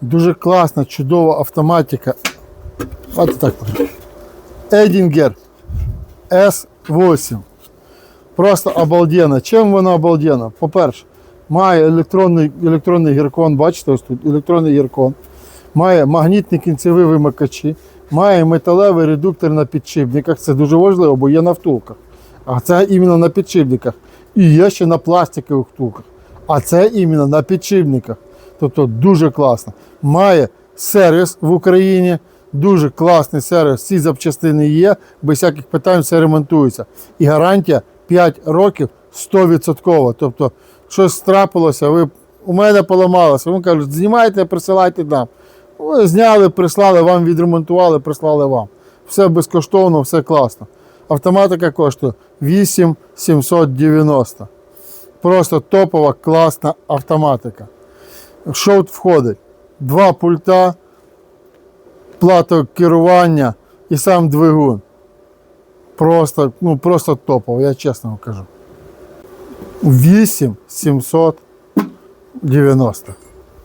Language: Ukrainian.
Дуже класна, чудова автоматика. От так. Едінгер S8. Просто обалденно. Чим вона обалденна? По-перше, має електронний, електронний гіркон, бачите, ось тут електронний гіркон. Має магнітні кінцеві вимикачі, має металевий редуктор на підшипниках. Це дуже важливо, бо є на втулках. А це іменно на підшипниках. І є ще на пластикових втулках. А це іменно на підшипниках. Тобто дуже класно. Має сервіс в Україні, дуже класний сервіс. Всі запчастини є, без всяких питань все ремонтується. І гарантія 5 років 100%. Тобто, щось трапилося, ви у мене поламалося. Вони кажуть, знімайте, присилайте нам. Ви зняли, прислали, вам відремонтували, прислали вам. Все безкоштовно, все класно. Автоматика коштує 8790. Просто топова, класна автоматика. Що от входить? Два пульта, плата керування і сам двигун. Просто, ну, просто топово, я чесно вам кажу. 8790.